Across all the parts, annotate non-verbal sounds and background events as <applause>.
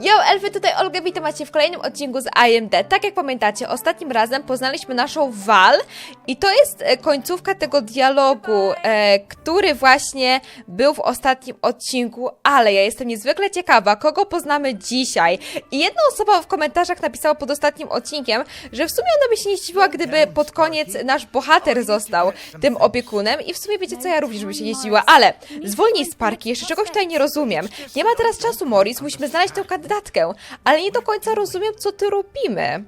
Yo, elfy, tutaj Olga, witam Cię w kolejnym odcinku z IMD. Tak jak pamiętacie, ostatnim razem poznaliśmy naszą Val i to jest e, końcówka tego dialogu, e, który właśnie był w ostatnim odcinku, ale ja jestem niezwykle ciekawa, kogo poznamy dzisiaj. I jedna osoba w komentarzach napisała pod ostatnim odcinkiem, że w sumie ona by się nie zdziwiła, gdyby pod koniec nasz bohater został tym opiekunem i w sumie wiecie co, ja również bym się nie zdziwiła, ale zwolnij z parki, jeszcze czegoś tutaj nie rozumiem. Nie ma teraz czasu, Morris, musimy znaleźć tę kandydatkę, ale nie do końca rozumiem, co ty robimy.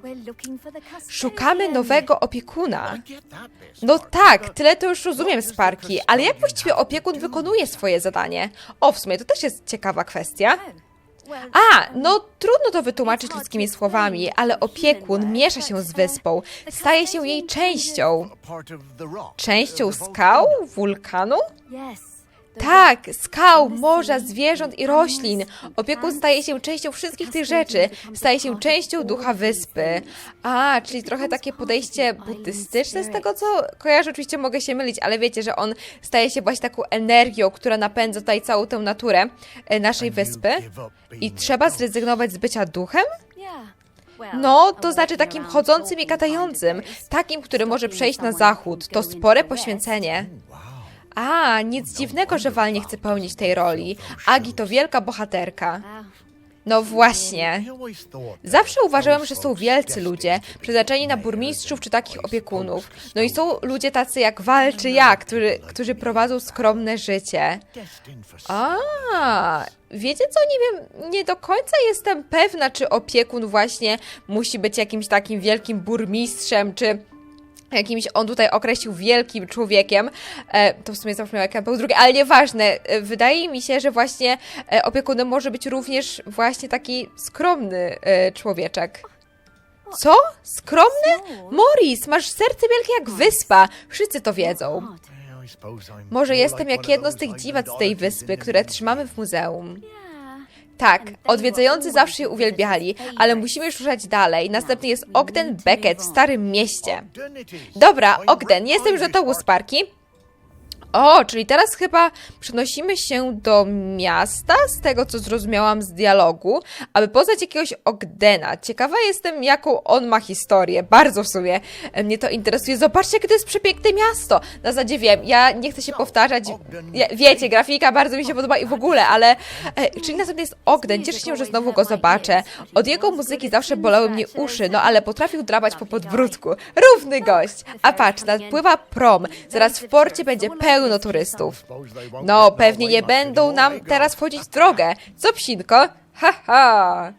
Szukamy nowego opiekuna. No tak, tyle to już rozumiem z parki, ale jak właściwie opiekun wykonuje swoje zadanie? O, w sumie to też jest ciekawa kwestia. A, no trudno to wytłumaczyć ludzkimi słowami, ale opiekun miesza się z wyspą, staje się jej częścią. Częścią skał? Wulkanu? Tak, skał, morza, zwierząt i roślin. Opiekun staje się częścią wszystkich tych rzeczy. Staje się częścią ducha wyspy. A, czyli trochę takie podejście buddystyczne z tego, co kojarzę. Oczywiście mogę się mylić, ale wiecie, że on staje się właśnie taką energią, która napędza tutaj całą tę naturę e, naszej wyspy. I trzeba zrezygnować z bycia duchem? No, to znaczy takim chodzącym i gadającym. Takim, który może przejść na zachód. To spore poświęcenie. A, nic dziwnego, że Val nie chce pełnić tej roli. Agi to wielka bohaterka. No właśnie. Zawsze uważałem, że są wielcy ludzie, przeznaczeni na burmistrzów czy takich opiekunów. No i są ludzie tacy jak Val czy ja, którzy, którzy prowadzą skromne życie. A, wiecie co, nie wiem, nie do końca jestem pewna, czy opiekun właśnie musi być jakimś takim wielkim burmistrzem, czy jakimś on tutaj określił wielkim człowiekiem. E, to w sumie zabrzmiało jak był drugi, ale nieważne. E, wydaje mi się, że właśnie e, opiekunem może być również właśnie taki skromny człowieczek. Co? Skromny? Morris, masz serce wielkie jak wyspa. Wszyscy to wiedzą. Może jestem jak jedno z tych dziwac z tej wyspy, które trzymamy w muzeum. Tak, odwiedzający zawsze je uwielbiali, ale musimy już ruszać dalej. Następny jest Ogden Beckett w Starym Mieście. Dobra, Ogden, jestem już gotowy z parki. O, czyli teraz chyba przenosimy się do miasta, z tego co zrozumiałam z dialogu, aby poznać jakiegoś Ogdena. Ciekawa jestem, jaką on ma historię. Bardzo w sumie e, mnie to interesuje. Zobaczcie, jakie to jest przepiękne miasto. Na zasadzie wiem, ja nie chcę się powtarzać. Ja, wiecie, grafika bardzo mi się podoba i w ogóle, ale... E, czyli następny jest Ogden. Cieszę się, że znowu go zobaczę. Od jego muzyki zawsze bolały mnie uszy, no ale potrafił drapać po podbródku. Równy gość. A patrz, nadpływa prom. Zaraz w porcie będzie pełno turystów. No, pewnie nie będą nam teraz wchodzić w drogę. Co, psinko? Haha.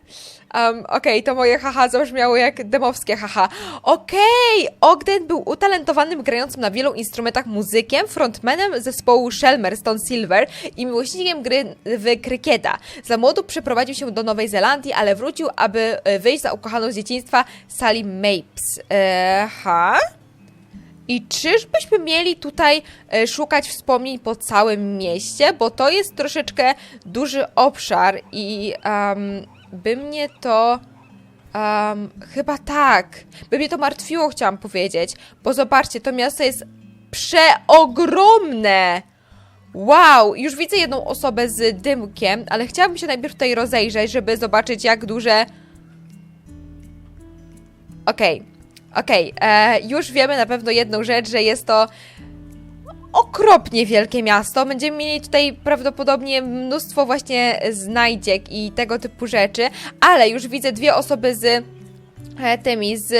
Um, Okej, to moje haha zabrzmiało jak demowskie haha. Okej, Ogden był utalentowanym grającym na wielu instrumentach muzykiem, frontmanem zespołu Shelmer Stone Silver i miłośnikiem gry w krykieta. Za młodu przeprowadził się do Nowej Zelandii, ale wrócił, aby e, wyjść za ukochaną z dzieciństwa Sally Mapes. Eee, ha? I czyżbyśmy mieli tutaj e, szukać wspomnień po całym mieście, bo to jest troszeczkę duży obszar i um, by mnie to. Um, chyba tak. By mnie to martwiło, chciałam powiedzieć. Bo zobaczcie, to miasto jest przeogromne. Wow, już widzę jedną osobę z dymkiem, ale chciałabym się najpierw tutaj rozejrzeć, żeby zobaczyć, jak duże. Okej, Okej, e, już wiemy na pewno jedną rzecz, że jest to okropnie wielkie miasto. Będziemy mieli tutaj prawdopodobnie mnóstwo właśnie znajdziek i tego typu rzeczy, ale już widzę dwie osoby z e, tymi, z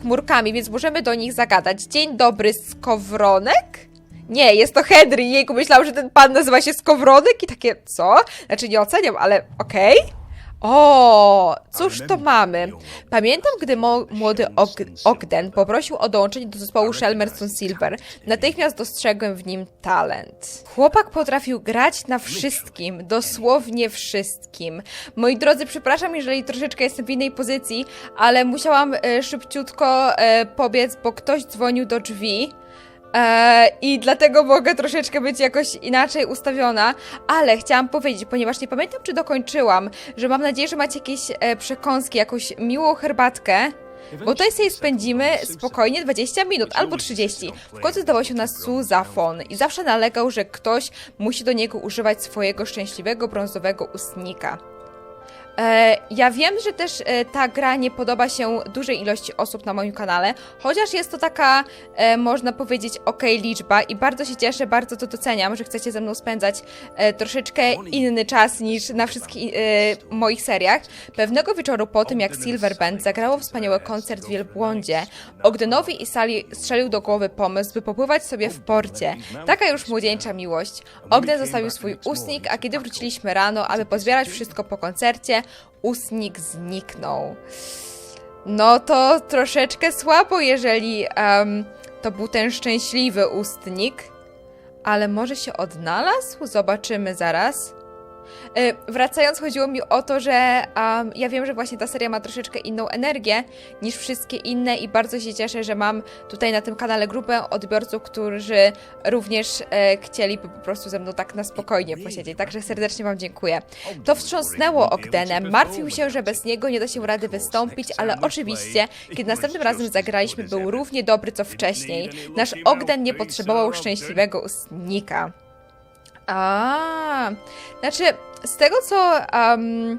chmurkami, więc możemy do nich zagadać. Dzień dobry, Skowronek? Nie, jest to Henry. Jejku, myślałam, że ten pan nazywa się Skowronek i takie, co? Znaczy nie oceniam, ale okej. O, cóż to mamy? Pamiętam, gdy młody Og- Ogden poprosił o dołączenie do zespołu Shelmerston Silver. Natychmiast dostrzegłem w nim talent. Chłopak potrafił grać na wszystkim, dosłownie wszystkim. Moi drodzy, przepraszam, jeżeli troszeczkę jestem w innej pozycji, ale musiałam e, szybciutko e, pobiec, bo ktoś dzwonił do drzwi. E, I dlatego mogę troszeczkę być jakoś inaczej ustawiona, ale chciałam powiedzieć, ponieważ nie pamiętam, czy dokończyłam, że mam nadzieję, że macie jakieś e, przekąski, jakąś miłą herbatkę. Bo tutaj sobie spędzimy spokojnie 20 minut albo 30. W końcu zdawał się na Suzafon i zawsze nalegał, że ktoś musi do niego używać swojego szczęśliwego brązowego ustnika. E, ja wiem, że też e, ta gra nie podoba się dużej ilości osób na moim kanale, chociaż jest to taka, e, można powiedzieć, ok liczba i bardzo się cieszę, bardzo to doceniam, że chcecie ze mną spędzać troszeczkę inny czas niż na wszystkich moich seriach. Pewnego wieczoru po tym, jak Silver Band zagrało wspaniały koncert w Wielbłądzie, Ogdenowi i Sali strzelił do głowy pomysł, by popływać sobie w porcie. Taka już młodzieńcza miłość. Ogden zostawił swój ustnik, a kiedy wróciliśmy rano, aby pozbierać wszystko po koncercie, ustnik zniknął. No to troszeczkę słabo, jeżeli em, to był ten szczęśliwy ustnik. Ale może się odnalazł? Zobaczymy zaraz. E, Wracając, chodziło mi o to, że em, ja wiem, że właśnie ta seria ma troszeczkę inną energię niż wszystkie inne i bardzo się cieszę, że mam tutaj na tym kanale grupę odbiorców, którzy również e, chcieliby po prostu ze mną tak na spokojnie posiedzieć. Także serdecznie Wam dziękuję. To wstrząsnęło Ogdenem. Martwił się, że bez niego nie da się rady wystąpić, ale oczywiście, kiedy następnym razem zagraliśmy, był równie dobry co wcześniej. Nasz Ogden nie potrzebował szczęśliwego ustnika. A, znaczy, z tego co, um,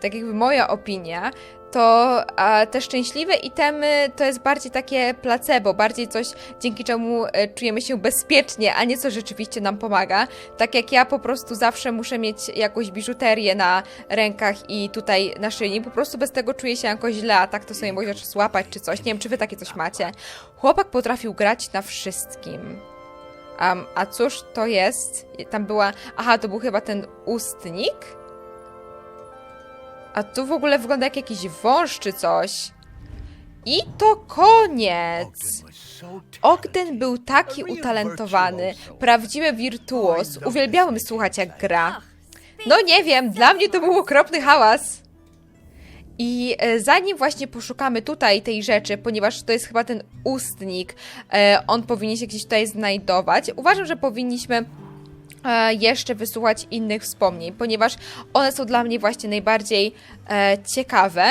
tak jakby moja opinia, to a, te szczęśliwe itemy to jest bardziej takie placebo, bardziej coś, dzięki czemu e, czujemy się bezpiecznie, a nie co rzeczywiście nam pomaga. Tak jak ja po prostu zawsze muszę mieć jakąś biżuterię na rękach i tutaj na szyi, po prostu bez tego czuję się jakoś źle, a tak to sobie możesz złapać czy coś. Nie wiem, czy wy takie coś macie. Chłopak potrafił grać na wszystkim. Um, a cóż to jest? Tam była. Aha, to był chyba ten ustnik? A tu w ogóle wygląda jak jakiś wąż czy coś. I to koniec! Ogden był taki utalentowany, prawdziwy wirtuos. Uwielbiałem słuchać jak gra. No nie wiem, dla mnie to był okropny hałas. I e, zanim właśnie poszukamy tutaj tej rzeczy, ponieważ to jest chyba ten ustnik, e, on powinien się gdzieś tutaj znajdować, uważam, że powinniśmy e, jeszcze wysłuchać innych wspomnień, ponieważ one są dla mnie właśnie najbardziej ciekawe,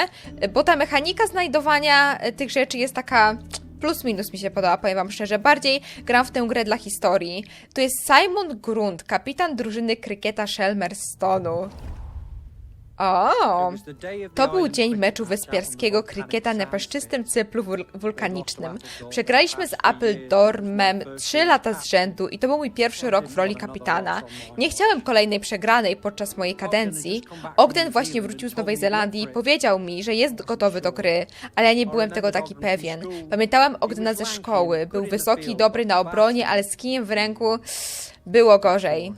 bo ta mechanika znajdowania tych rzeczy jest taka plus minus mi się podoba, powiem wam szczerze. Bardziej gram w tę grę dla historii. To jest Simon Grunt, kapitan drużyny krykieta Shelmerstonu. O, to był dzień meczu wyspiarskiego krykieta na paszczystym cyplu wul- wulkanicznym. Przegraliśmy z Appledormem trzy lata z rzędu i to był mój pierwszy rok w roli kapitana. Nie chciałem kolejnej przegranej podczas mojej kadencji. Ogden właśnie wrócił z Nowej Zelandii i powiedział mi, że jest gotowy do gry, ale ja nie byłem tego taki pewien. Pamiętałem Ogdena ze szkoły. Był wysoki i dobry na obronie, ale z kijem w ręku było gorzej.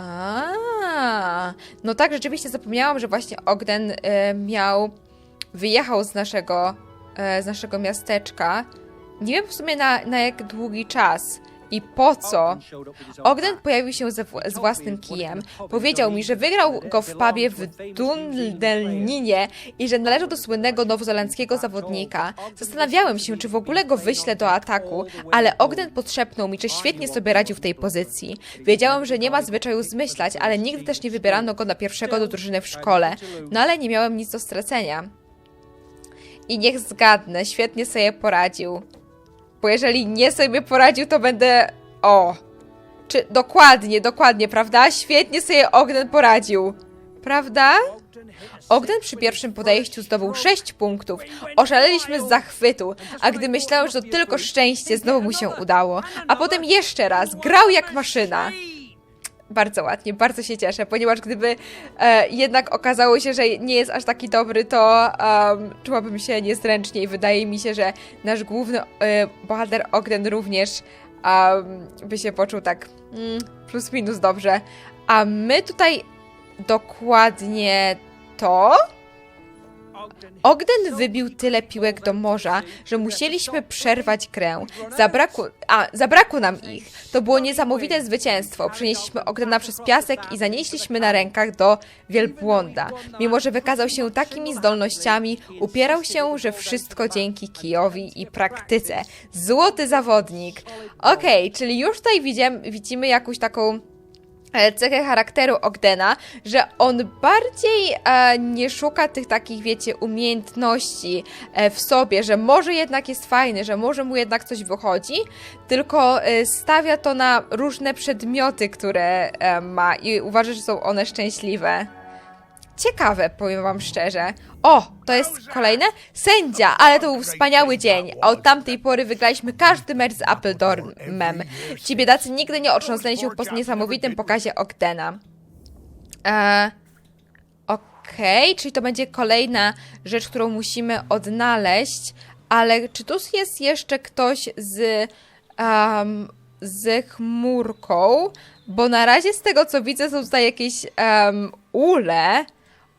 A, no tak, rzeczywiście zapomniałam, że właśnie Ogden e, miał, wyjechał z naszego, e, z naszego miasteczka. Nie wiem w sumie na, na jak długi czas i po co. Ogden pojawił się ze, z własnym kijem. Powiedział mi, że wygrał go w pubie w Dundelninie i że należał do słynnego nowozelandzkiego zawodnika. Zastanawiałem się, czy w ogóle go wyślę do ataku, ale Ogden podszepnął mi, że świetnie sobie radził w tej pozycji. Wiedziałem, że nie ma zwyczaju zmyślać, ale nigdy też nie wybierano go na pierwszego do drużyny w szkole. No ale nie miałem nic do stracenia. I niech zgadnę, świetnie sobie poradził. Bo jeżeli nie sobie poradził, to będę. O! Czy dokładnie, dokładnie, prawda? Świetnie sobie Ogden poradził. Prawda? Ogden przy pierwszym podejściu zdobył 6 punktów. Oszaleliśmy z zachwytu, a gdy myślałem, że to tylko szczęście, znowu mu się udało. A potem jeszcze raz, grał jak maszyna. Bardzo ładnie, bardzo się cieszę, ponieważ gdyby e, jednak okazało się, że nie jest aż taki dobry, to um, czułabym się niezręcznie i wydaje mi się, że nasz główny e, bohater Ogden również um, by się poczuł tak mm, plus minus dobrze. A my tutaj dokładnie to. Ogden wybił tyle piłek do morza, że musieliśmy przerwać grę. Zabrakło, a, zabrakło nam ich. To było niesamowite zwycięstwo. Przenieśliśmy Ogdena przez piasek i zanieśliśmy na rękach do wielbłąda. Mimo, że wykazał się takimi zdolnościami, upierał się, że wszystko dzięki kijowi i praktyce. Złoty zawodnik. Okej, czyli już tutaj widzimy, widzimy jakąś taką cechę charakteru Ogdena, że on bardziej e, nie szuka tych takich, wiecie, umiejętności e, w sobie, że może jednak jest fajny, że może mu jednak coś wychodzi, tylko e, stawia to na różne przedmioty, które e, ma i uważa, że są one szczęśliwe. Ciekawe, powiem wam szczerze. O, to jest kolejne? Sędzia, ale to był wspaniały dzień. A od tamtej pory wygraliśmy każdy mecz z Appledormem. Ci biedacy nigdy nie otrząsnęli się po niesamowitym pokazie Ogdena. Eee, Okej, czyli to będzie kolejna rzecz, którą musimy odnaleźć, ale czy tu jest jeszcze ktoś z, em, z chmurką? Bo na razie z tego co widzę są tutaj jakieś um, ule.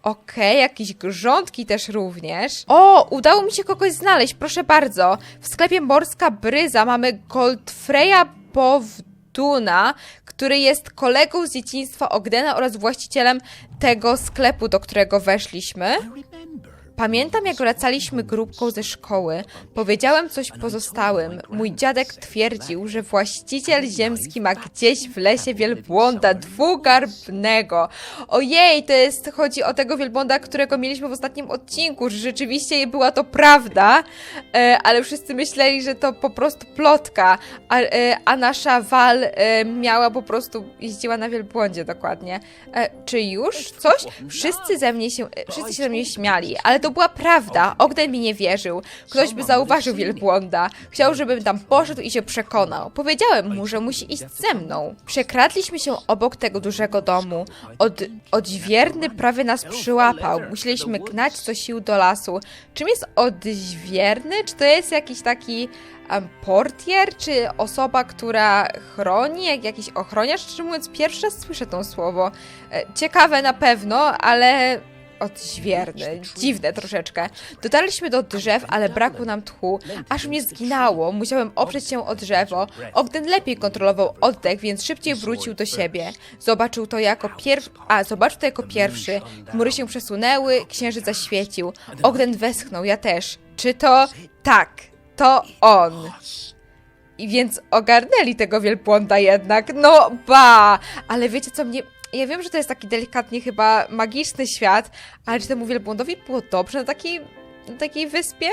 Okej, jakieś grządki też również. O, udało mi się kogoś znaleźć, proszę bardzo. W sklepie Morska Bryza mamy Goldfreya Powduna, który jest kolegą z dzieciństwa Ogdena oraz właścicielem tego sklepu, do którego weszliśmy. Pamiętam, jak wracaliśmy grupką ze szkoły. Powiedziałem coś pozostałym. Mój dziadek twierdził, że właściciel ziemski ma gdzieś w lesie wielbłąda dwugarbnego. Ojej, to jest, chodzi o tego wielbłąda, którego mieliśmy w ostatnim odcinku, że rzeczywiście była to prawda, e, ale wszyscy myśleli, że to po prostu plotka, a, e, a nasza Wal e, miała po prostu, jeździła na wielbłądzie dokładnie. Czy już coś? Wszyscy ze mnie się, wszyscy się ze mnie śmiali, ale to była prawda. Ogden mi nie wierzył. Ktoś by zauważył wielbłąda. Chciał, żebym tam poszedł i się przekonał. Powiedziałem mu, że musi iść ze mną. Przekradliśmy się obok tego dużego domu. Od, odźwierny prawie nas przyłapał. Musieliśmy gnać co sił do lasu. Czym jest odźwierny? Czy to jest jakiś taki portier, czy osoba, która chroni, jak jakiś ochroniarz? Szczerze mówiąc, pierwszy raz słyszę to słowo. E, Ciekawe na pewno, ale odźwierny. Dziwne troszeczkę. Dotarliśmy do drzew, ale brakło nam tchu. Aż mnie zginało. Musiałem oprzeć się o drzewo. Ogden lepiej kontrolował oddech, więc szybciej wrócił do siebie. Zobaczył to jako pierwszy... A, zobaczył to jako pierwszy. Chmury się przesunęły, księżyc zaświecił. Ogden westchnął, ja też. Czy to... Tak, to on. I więc ogarnęli tego wielbłąda jednak. No ba! Ale wiecie co mnie... Ja wiem, że to jest taki delikatnie chyba magiczny świat, ale czy temu wielbłądowi było dobrze na takiej, na takiej wyspie?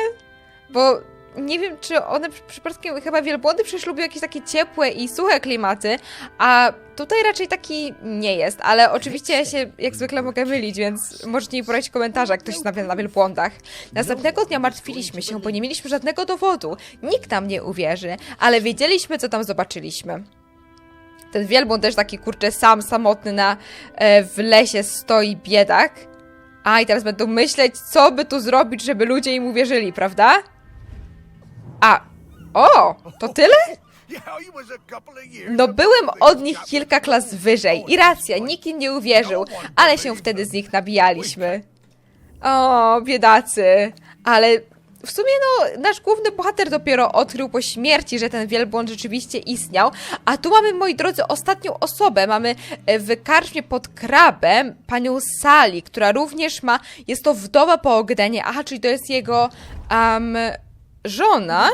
Bo nie wiem, czy one przy- przypadkiem, chyba wielbłądy przecież lubią jakieś takie ciepłe i suche klimaty, a tutaj raczej taki nie jest, ale oczywiście ja się jak zwykle mogę mylić, więc możecie mi poradzić w komentarzach, ktoś zna na wielbłądach. Następnego dnia martwiliśmy się, bo nie mieliśmy żadnego dowodu. Nikt nam nie uwierzy, ale wiedzieliśmy, co tam zobaczyliśmy. Ten wielbłąd też taki, kurczę, sam, samotny na, e, w lesie stoi biedak. A, i teraz będą myśleć, co by tu zrobić, żeby ludzie im uwierzyli, prawda? A, o, to tyle? No byłem od nich kilka klas wyżej i racja, nikt im nie uwierzył, ale się wtedy z nich nabijaliśmy. O, biedacy. Ale w sumie no, nasz główny bohater dopiero odkrył po śmierci, że ten wielbłąd rzeczywiście istniał. A tu mamy, moi drodzy, ostatnią osobę. Mamy e, w karczmie pod krabem panią Sali, która również ma, jest to wdowa po Ogdenie. Aha, czyli to jest jego um, żona.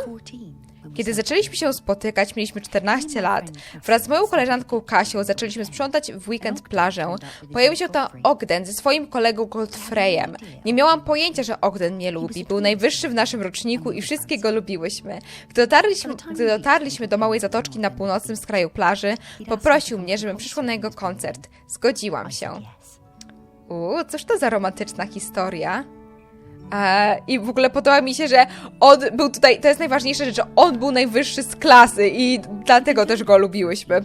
Kiedy zaczęliśmy się spotykać, mieliśmy 14 lat. Wraz z moją koleżanką Kasią zaczęliśmy sprzątać w weekend plażę. Pojawił się tam Ogden ze swoim kolegą Goldfreyem. Nie miałam pojęcia, że Ogden mnie lubi. Był najwyższy w naszym roczniku i wszystkie go lubiłyśmy. Gdy dotarliśmy, gdy dotarliśmy do małej zatoczki na północnym skraju plaży, poprosił mnie, żebym przyszła na jego koncert. Zgodziłam się. Uuu, cóż to za romantyczna historia? E, I w ogóle podoba mi się, że on był tutaj, to jest najważniejsza rzecz, że on był najwyższy z klasy i dlatego też go lubiłyśmy.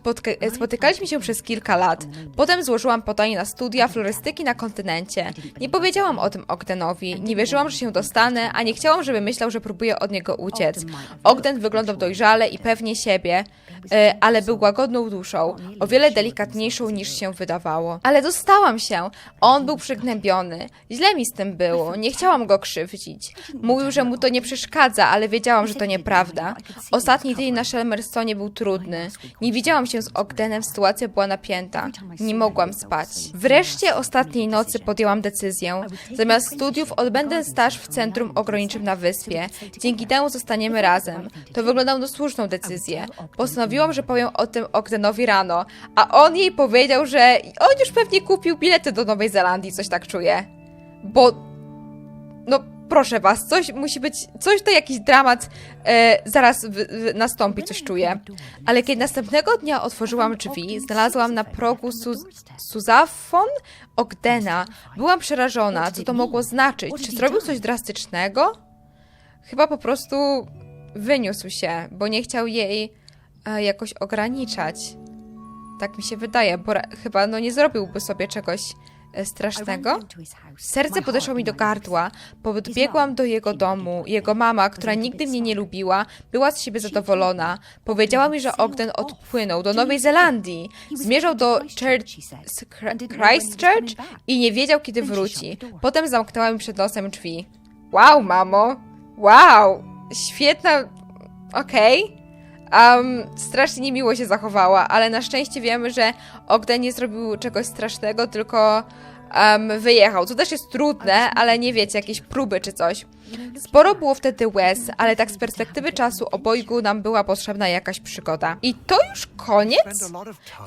Spotka spotykaliśmy się przez kilka lat. Potem złożyłam podanie na studia florystyki na kontynencie. Nie powiedziałam o tym Ogdenowi, nie wierzyłam, że się dostanę, a nie chciałam, żeby myślał, że próbuję od niego uciec. Ogden wyglądał dojrzale i pewnie siebie, e, ale był łagodną duszą, o wiele delikatniejszą niż się wydawało. Ale dostałam się. On był przygnębiony. Źle mi z tym było. Nie chciałam go krzywdzić. Mówił, że mu to nie przeszkadza, ale wiedziałam, że to nieprawda. Ostatni dzień na Shelmerstonie był trudny. Nie widziałam się z Ogdenem, sytuacja była napięta. Nie mogłam spać. Wreszcie ostatniej nocy podjęłam decyzję. Zamiast studiów odbędę staż w centrum ograniczym na wyspie. Dzięki temu zostaniemy razem. To wyglądało na słuszną decyzję. Postanowiłam, że powiem o tym Ogdenowi rano, a on jej powiedział, że on już pewnie kupił bilety do Nowej Zelandii, coś tak czuję. Bo no proszę was, coś musi być, coś to jakiś dramat e, zaraz w, w, nastąpi, coś czuję. Ale kiedy następnego dnia otworzyłam drzwi, znalazłam na progu Su Suzafon Ogdena. Byłam przerażona, co to mogło znaczyć. Czy zrobił coś drastycznego? Chyba po prostu wyniósł się, bo nie chciał jej e, jakoś ograniczać. Tak mi się wydaje, bo chyba no nie zrobiłby sobie czegoś strasznego. Serce podeszło mi do gardła. Podbiegłam do jego domu. Jego mama, która nigdy mnie nie lubiła, była z siebie zadowolona. Powiedziała mi, że Ogden odpłynął do Nowej Zelandii. Zmierzał do Christchurch i nie wiedział, kiedy wróci. Potem zamknęła mi przed nosem drzwi. Wow, mamo! Wow! Świetna... Okej. Um, strasznie niemiło się zachowała, ale na szczęście wiemy, że Ogden nie zrobił czegoś strasznego, tylko um, wyjechał. Co też jest trudne, ale nie wiecie, jakieś próby czy coś. Sporo było wtedy łez, ale tak z perspektywy czasu obojgu nam była potrzebna jakaś przygoda. I to już koniec?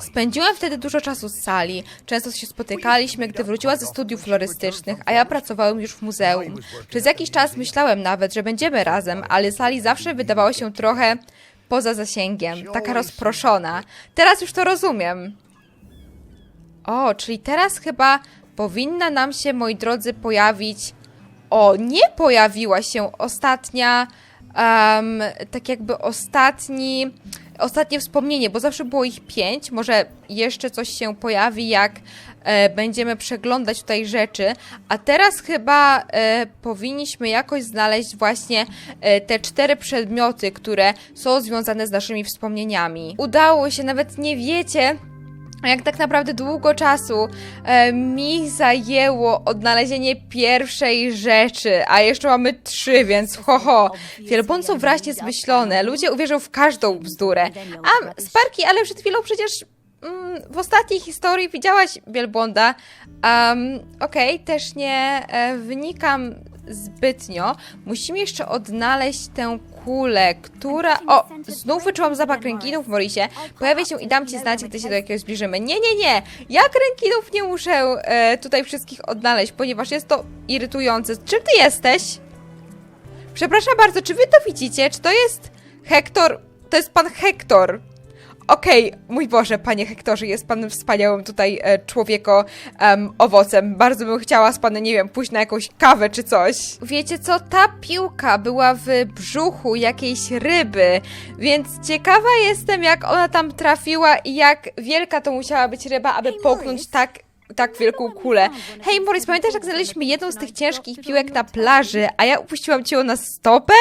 Spędziłam wtedy dużo czasu z sali. Często się spotykaliśmy, gdy wróciła ze studiów florystycznych, a ja pracowałem już w muzeum. Przez jakiś czas myślałem nawet, że będziemy razem, ale sali zawsze wydawała się trochę poza zasięgiem, taka rozproszona. Teraz już to rozumiem. O, czyli teraz chyba powinna nam się, moi drodzy, pojawić. O, nie pojawiła się ostatnia, em, tak jakby ostatni, ostatnie wspomnienie, bo zawsze było ich pięć. Może jeszcze coś się pojawi, jak będziemy przeglądać tutaj rzeczy. A teraz chyba e, powinniśmy jakoś znaleźć właśnie e, te cztery przedmioty, które są związane z naszymi wspomnieniami. Udało się, nawet nie wiecie, jak tak naprawdę długo czasu e, mi zajęło odnalezienie pierwszej rzeczy, a jeszcze mamy trzy, więc ho ho. Wielbłąd są zmyślone, ludzie uwierzą w każdą bzdurę. A, Sparki, ale przed chwilą przecież w ostatniej historii widziałaś wielbłąda. Um, Okej, też nie e, wnikam zbytnio. Musimy jeszcze odnaleźć tę kulę, która... O, znów wyczułam zapach rękinów, Morisie. Pojawię się i dam ci znać, gdy się do jakiegoś zbliżymy. Nie, nie, nie! Jak rękinów nie muszę e, tutaj wszystkich odnaleźć, ponieważ jest to irytujące. Czym ty jesteś? Przepraszam bardzo, czy wy to widzicie? Czy to jest Hektor? To jest pan Hektor. Okej, mój Boże, panie Hektorze, jest pan wspaniałym tutaj e, człowieko em, owocem. Bardzo bym chciała z panem, nie wiem, pójść na jakąś kawę czy coś. Wiecie co, ta piłka była w brzuchu jakiejś ryby, więc ciekawa jestem, jak ona tam trafiła i jak wielka to musiała być ryba, aby połknąć tak tak wielką kulę. Hej, Morris, pamiętasz, jak znaleźliśmy jedną z tych ciężkich piłek na plaży, a ja upuściłam ci ją na stopę?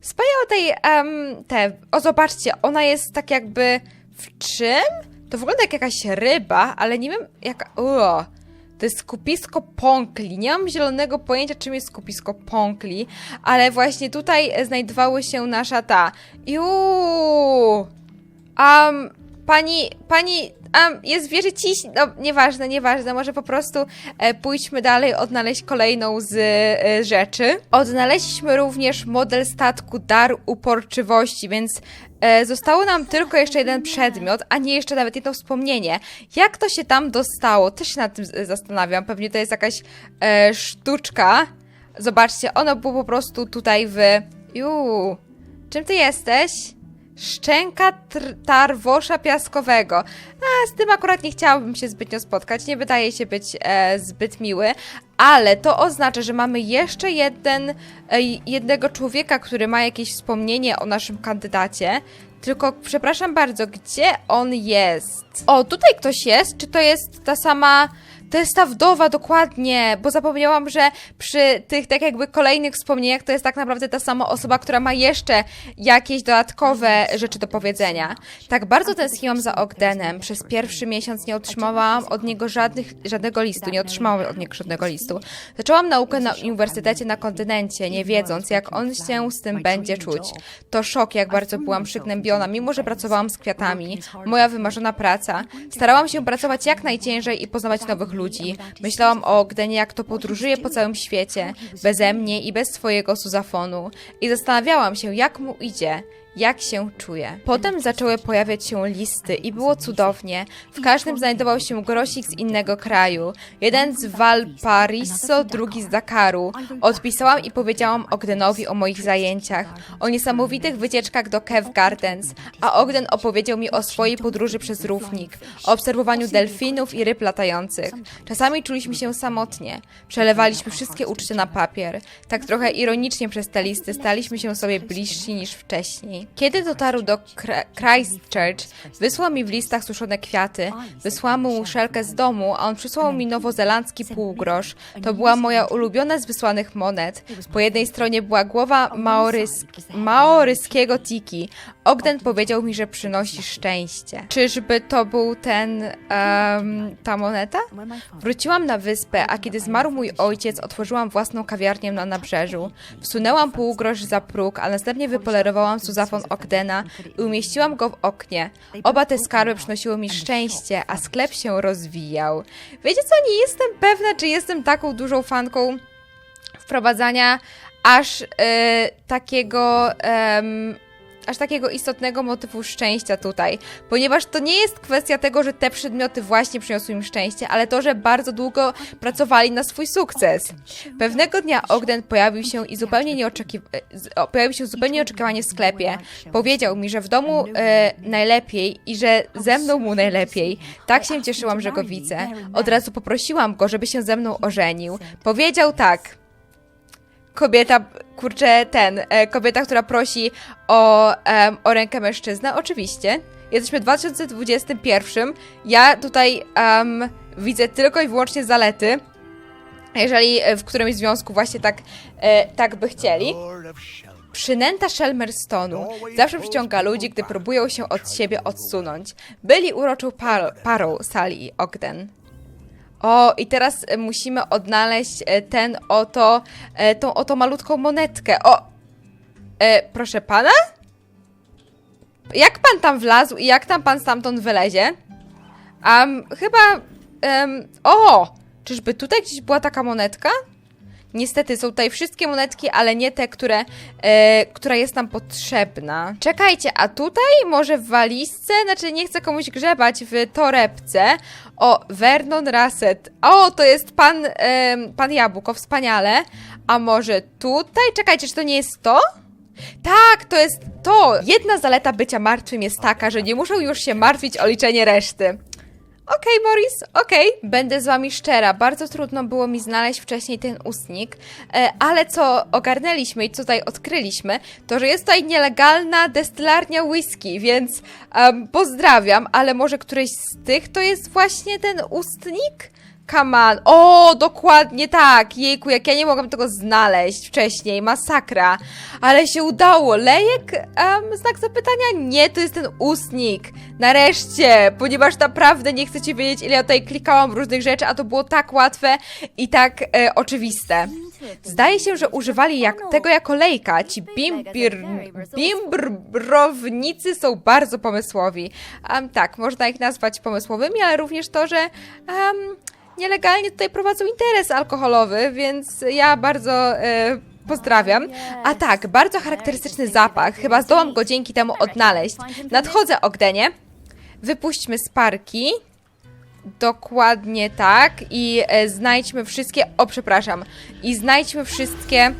Wspaniałe tej, em, te, o zobaczcie, ona jest tak jakby w czym? To wygląda jak jakaś ryba, ale nie wiem jaka, o, to jest skupisko pąkli. Nie mam zielonego pojęcia, czym jest skupisko pąkli, ale właśnie tutaj znajdowały się nasza ta, Juuu, um, pani, pani, um, jest wieży ciś, no nieważne, nieważne, może po prostu e, pójdźmy dalej, odnaleźć kolejną z e, rzeczy. Odnaleźliśmy również model statku Dar Uporczywości, więc e, zostało nam tylko jeszcze jeden przedmiot, a nie jeszcze nawet jedno wspomnienie. Jak to się tam dostało? Też się nad tym z- zastanawiam, pewnie to jest jakaś e, sztuczka. Zobaczcie, ono było po prostu tutaj w... Juu, czym ty jesteś? Szczęka tarwosza piaskowego. A, z tym akurat nie chciałabym się zbytnio spotkać, nie wydaje się być e, zbyt miły, ale to oznacza, że mamy jeszcze jeden, e, jednego człowieka, który ma jakieś wspomnienie o naszym kandydacie. Tylko, przepraszam bardzo, gdzie on jest? O, tutaj ktoś jest? Czy to jest ta sama... To jest ta wdowa, dokładnie, bo zapomniałam, że przy tych tak jakby kolejnych wspomnieniach to jest tak naprawdę ta sama osoba, która ma jeszcze jakieś dodatkowe rzeczy do powiedzenia. Tak bardzo tęskniłam za Ogdenem. Przez pierwszy miesiąc nie otrzymałam od niego żadnych, żadnego listu, nie otrzymałam od niego żadnego listu. Zaczęłam naukę na uniwersytecie na kontynencie, nie wiedząc, jak on się z tym będzie czuć. To szok, jak bardzo byłam przygnębiona, mimo że pracowałam z kwiatami. Moja wymarzona praca. Starałam się pracować jak najciężej i poznawać nowych ludzi. Myślałam o Ogdenie, jak to podróżuje po całym świecie, beze mnie i bez swojego suzafonu. I zastanawiałam się, jak mu idzie. Jak się czuję. Potem zaczęły pojawiać się listy i było cudownie. W każdym znajdował się grosik z innego kraju. Jeden z Valparaiso, drugi z Dakaru. Odpisałam i powiedziałam Ogdenowi o moich zajęciach, o niesamowitych wycieczkach do Cave Gardens, a Ogden opowiedział mi o swojej podróży przez równik, o obserwowaniu delfinów i ryb latających. Czasami czuliśmy się samotnie. Przelewaliśmy wszystkie uczucia na papier. Tak trochę ironicznie przez te listy staliśmy się sobie bliżsi niż wcześniej. Kiedy dotarł do Christchurch, wysłał mi w listach suszone kwiaty, wysłałam mu muszelkę z domu, a on przysłał mi nowozelandzki półgrosz. To była moja ulubiona z wysłanych monet. Po jednej stronie była głowa maorys maoryskiego tiki. Ogden powiedział mi, że przynosi szczęście. Czyżby to był ten, em, ta moneta? Wróciłam na wyspę, a kiedy zmarł mój ojciec, otworzyłam własną kawiarnię na nabrzeżu. Wsunęłam półgrosz za próg, a następnie wypolerowałam suzafon Ogdena i umieściłam go w oknie. Oba te skarby przynosiły mi szczęście, a sklep się rozwijał. Wiecie co, nie jestem pewna, czy jestem taką dużą fanką wprowadzania aż e, takiego aż takiego istotnego motywu szczęścia tutaj, ponieważ to nie jest kwestia tego, że te przedmioty właśnie przyniosły im szczęście, ale to, że bardzo długo pracowali na swój sukces. Pewnego dnia Ogden pojawił się i zupełnie nieoczekiw- e, pojawił się zupełnie nieoczekiwanie w sklepie. Powiedział mi, że w domu e, najlepiej i że ze mną mu najlepiej. Tak się cieszyłam, że go widzę. Od razu poprosiłam go, żeby się ze mną ożenił. Powiedział tak kobieta, kurczę, ten, e, kobieta, która prosi o, em, o rękę mężczyznę, oczywiście. Jesteśmy w 2021. Ja tutaj em, widzę tylko i wyłącznie zalety. Jeżeli e, w którymś związku właśnie tak, e, tak by chcieli. Przynęta Shelmerstonu zawsze przyciąga ludzi, gdy próbują się od siebie odsunąć. Byli uroczą par parą Sally i Ogden. O, i teraz e, musimy odnaleźć e, ten oto, e, tą oto malutką monetkę. O, e, proszę pana? Jak pan tam wlazł i jak tam pan stamtąd wylezie? Um, chyba, em, o, czyżby tutaj gdzieś była taka monetka? Niestety są tutaj wszystkie monetki, ale nie te, które, e, która jest nam potrzebna. Czekajcie, a tutaj może w walizce, znaczy nie chcę komuś grzebać w torebce. O, Vernon Rasset. O, to jest pan, em, pan Jabłko, wspaniale. A może tutaj? Czekajcie, czy to nie jest to? Tak, to jest to. Jedna zaleta bycia martwym jest taka, że nie muszą już się martwić o liczenie reszty. Okej, Morris, okej. Będę z wami szczera, bardzo trudno było mi znaleźć wcześniej ten ustnik, e, ale co ogarnęliśmy i co tutaj odkryliśmy, to że jest tutaj nielegalna destylarnia whisky, więc em, pozdrawiam, ale może któryś z tych to jest właśnie ten ustnik? Come on. O, dokładnie tak. Jejku, jak ja nie mogłam tego znaleźć wcześniej. Masakra. Ale się udało. Lejek? Um, znak zapytania? Nie, to jest ten ustnik. Nareszcie, ponieważ naprawdę nie chcecie wiedzieć, ile ja tutaj klikałam w różnych rzeczy, a to było tak łatwe i tak e, oczywiste. Zdaje się, że używali jak, tego jako lejka. Ci bimbir, bimbrownicy są bardzo pomysłowi. Um, tak, można ich nazwać pomysłowymi, ale również to, że um, nielegalnie tutaj prowadzą interes alkoholowy, więc ja bardzo e, pozdrawiam. A tak, bardzo charakterystyczny zapach. Chyba zdołam go dzięki temu odnaleźć. Nadchodzę, Ogdenie. Wypuśćmy sparki. Dokładnie tak. I e, znajdźmy wszystkie. O, przepraszam. I znajdźmy wszystkie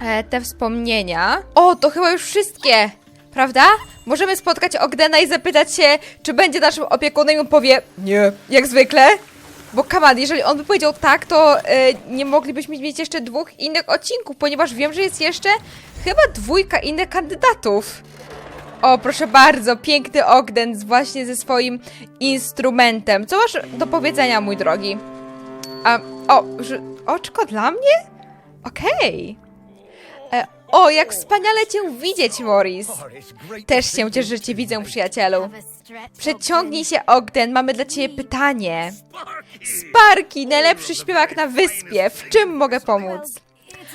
e, te wspomnienia. O, to chyba już wszystkie. Prawda? Możemy spotkać Ogdena i zapytać się, czy będzie naszym opiekunem i on powie nie, jak zwykle. Bo kaman, jeżeli on by powiedział tak, to e, nie moglibyśmy mieć jeszcze dwóch innych odcinków, ponieważ wiem, że jest jeszcze chyba dwójka innych kandydatów. O, proszę bardzo, piękny Ogden właśnie ze swoim instrumentem. Co masz do powiedzenia, mój drogi? A, o, że, oczko dla mnie? Okej. E, O, jak wspaniale cię widzieć, Morris. Też się cieszę, że cię widzę, przyjacielu. Przeciągnij się, Ogden, mamy dla ciebie pytanie. Sparki, najlepszy śpiewak na wyspie. W czym mogę pomóc?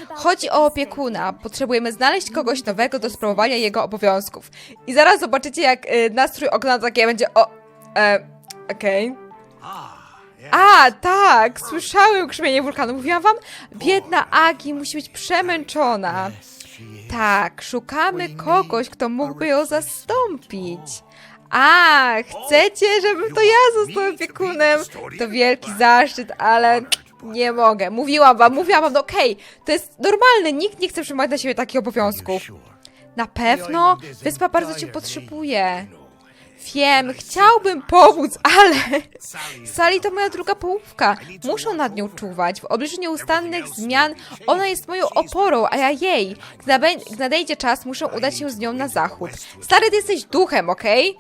Chodzi o opiekuna. Potrzebujemy znaleźć kogoś nowego do sprawowania jego obowiązków. I zaraz zobaczycie, jak y, nastrój Ogdena takie będzie. O. E, Okej. A, tak, słyszałem krzymienie wulkanu. Mówiłam wam, biedna Agi musi być przemęczona. Tak, szukamy kogoś, kto mógłby ją zastąpić. A, chcecie, żebym to ja został opiekunem? To wielki zaszczyt, ale nie mogę. Mówiłam wam, mówiłam wam, no okej, to jest normalne, nikt nie chce przyjmować na siebie takich obowiązków. Na pewno, wyspa bardzo cię potrzebuje. Wiem, chciałbym pomóc, ale Sally to moja druga połówka. Muszą nad nią czuwać. W obliczu nieustannych zmian ona jest moją oporą, a ja jej. Gdy nadejdzie czas, muszę udać się z nią na zachód. Stary, ty jesteś duchem, okej?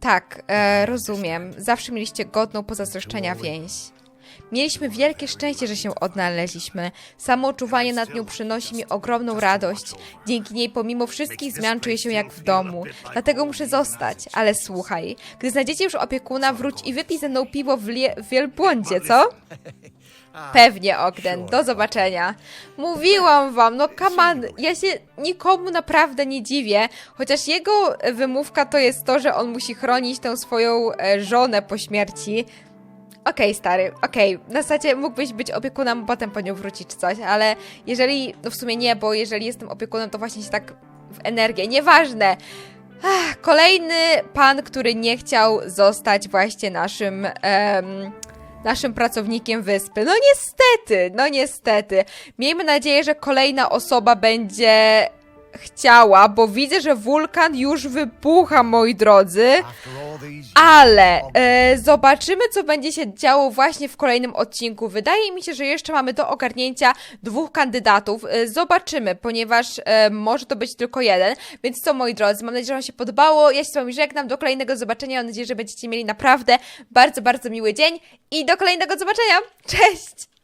Tak, e, rozumiem. Zawsze mieliście godną pozazdroszczenia więź. Mieliśmy wielkie szczęście, że się odnaleźliśmy. Samo czuwanie nad nią przynosi mi ogromną radość. Dzięki niej pomimo wszystkich zmian czuję się jak w domu. Dlatego muszę zostać. Ale słuchaj, gdy znajdziecie już opiekuna, wróć i wypij ze mną piwo w, lie- w wielbłądzie, co? <laughs> Pewnie, Ogden. Do zobaczenia. Mówiłam wam, no kaman, ja się nikomu naprawdę nie dziwię, chociaż jego wymówka to jest to, że on musi chronić tę swoją e, żonę po śmierci. Okej, stary, okej, na zasadzie mógłbyś być opiekunem, a potem po nią wrócić coś, ale jeżeli, no w sumie nie, bo jeżeli jestem opiekunem, to właśnie się tak w energię, nieważne. Ach, kolejny pan, który nie chciał zostać właśnie naszym, em, naszym pracownikiem wyspy. No niestety, no niestety. Miejmy nadzieję, że kolejna osoba będzie chciała, bo widzę, że wulkan już wybucha, moi drodzy. Ale e, zobaczymy, co będzie się działo właśnie w kolejnym odcinku. Wydaje mi się, że jeszcze mamy do ogarnięcia dwóch kandydatów. E, zobaczymy, ponieważ e, może to być tylko jeden. Więc co, moi drodzy, mam nadzieję, że Wam się podobało. Ja się z Wami żegnam. Do kolejnego zobaczenia. Mam nadzieję, że będziecie mieli naprawdę bardzo, bardzo miły dzień. I do kolejnego zobaczenia. Cześć!